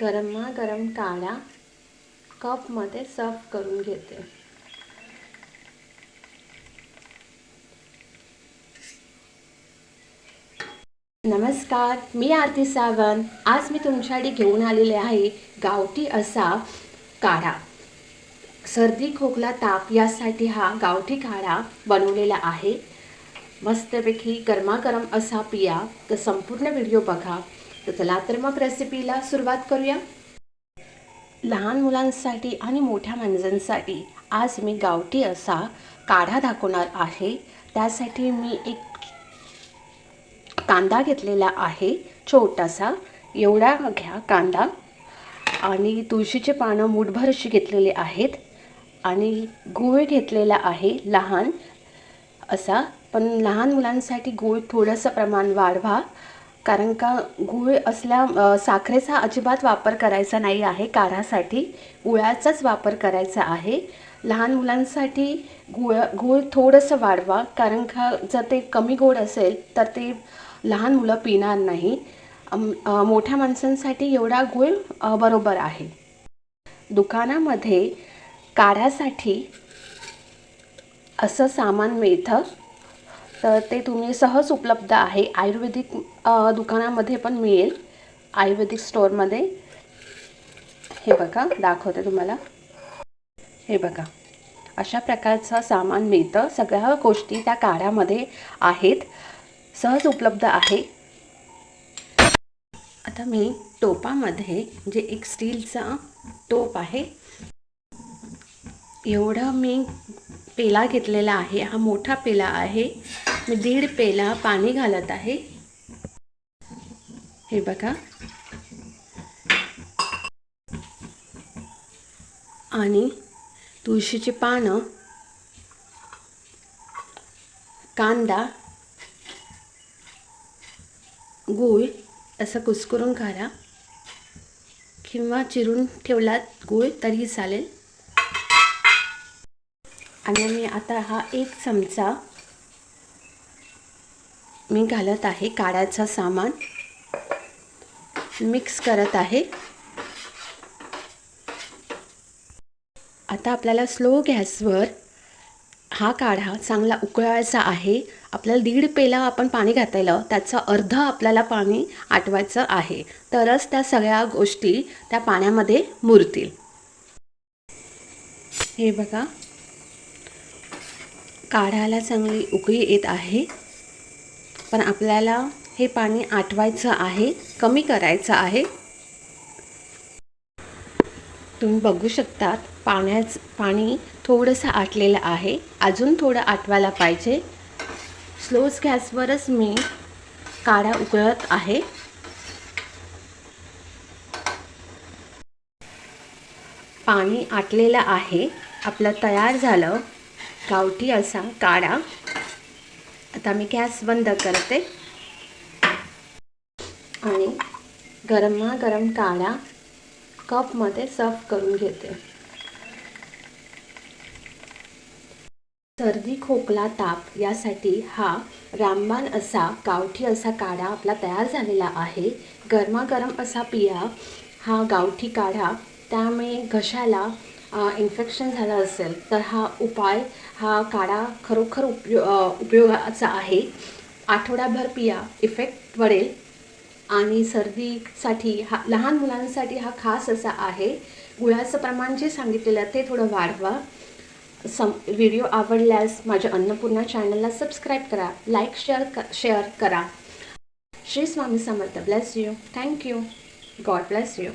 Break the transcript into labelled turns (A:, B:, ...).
A: गरमागरम काढा कपमध्ये सर्व करून घेते. नमस्कार मी आरती सावंत. आज मी तुमच्यासाठी घेऊन आलेले आहे गावठी असा काढा. सर्दी खोकला ताप यासाठी हा गावठी काढा बनवलेला आहे. मस्तपैकी गरमागरम असा पिया. तर संपूर्ण व्हिडिओ बघा. तर चला तर मग रेसिपीला सुरुवात करूया. लहान मुलांसाठी आणि मोठ्या माणसांसाठी आज मी गावठी असा काढा दाखवणार आहे. त्यासाठी मी एक कांदा घेतलेला आहे छोटासा. एवढा घ्या कांदा. आणि तुळशीचे पानं मुठभर अशी घेतलेले आहेत. आणि गूळ घेतलेला आहे लहान. असा. पण लहान मुलांसाठी गूळ थोडंसं प्रमाण वाढवा. कारण का गूळ असल्या साखरेचा अजिबात वापर करायचा नाही आहे काढासाठी गुळाचाच वापर करायचा आहे. लहान मुलांसाठी गुळ गूळ थोडंसं वाढवा कारण का जर ते कमी गोड असेल तर ते लहान मुलं पिणार नाही. मोठ्या माणसांसाठी एवढा गूळ बरोबर आहे. दुकानामध्ये काढ्यासाठी असं सामान मिळतं. तर ते तुम्ही सहज उपलब्ध आहे. आयुर्वेदिक दुकानामध्ये पण मिळेल. आयुर्वेदिक स्टोअरमध्ये. हे बघा दाखवते तुम्हाला. हे बघा. अशा प्रकारचं सामान मिळतं. सगळ्या गोष्टी त्या काढ्यामध्ये आहेत. सहज उपलब्ध आहे. आता मी टोपामध्ये जे एक स्टीलचा टोप आहे. एवढं मी पेला घेतलेला आहे. हा मोठा पेला आहे. मी दीड पेला पाणी घालत आहे. हे बघा. आणि तुळशीची पानं कांदा गूळ असं कुस्करून घाला किंवा चिरून ठेवलात गूळ तरीही चालेल. आणि मी आता हा एक चमचा मी घालत आहे काळ्याचं सामान. मिक्स करत आहे. आता आपल्याला स्लो गॅसवर हा काढा चांगला उकळायचा आहे. आपल्याला दीड पेला आपण पाणी घातलेलं त्याचं अर्ध आपल्याला पाणी आटवायचं आहे. तरच त्या सगळ्या गोष्टी त्या पाण्यामध्ये मुरतील. हे बघा. काढायला चांगली उकळी येत आहे. पण आपल्याला हे पाणी आटवायचं आहे कमी करायचं आहे. तुम्ही बघू शकतात पाण्याच पाणी थोडंसं आटलेलं आहे. अजून थोडं आटवायला पाहिजे. स्लोज गॅसवरच मी काढा उकळत आहे. पाणी आटलेलं आहे. आपलं तयार झालं. गावठी असा काढा. आता मी गॅस बंद करते. आणि गरमागरम काळ्या कपमध्ये सर्व करून घेते. सर्दी खोकला ताप यासाठी हा रामबाण असा गावठी असा काढा आपला तयार झालेला आहे. गरमागरम असा पिया हा गावठी काढा. त्यामुळे घशाला इन्फेक्शन झालं असेल तर हा उपाय हा काढा खरोखर उपयो उपयोगाचा आहे. आठवडाभर पिया इफेक्ट पडेल. आणि सर्दीसाठी हा लहान मुलांसाठी हा खास असा आहे. गुळाचं प्रमाण जे सांगितलेलं ते थोडं वाढवा. सम व्हिडिओ आवडल्यास माझ्या अन्नपूर्णा चॅनलला सबस्क्राईब करा. लाईक शेअर क शेअर करा. Shri Swami Samarth. Bless you thank you God bless you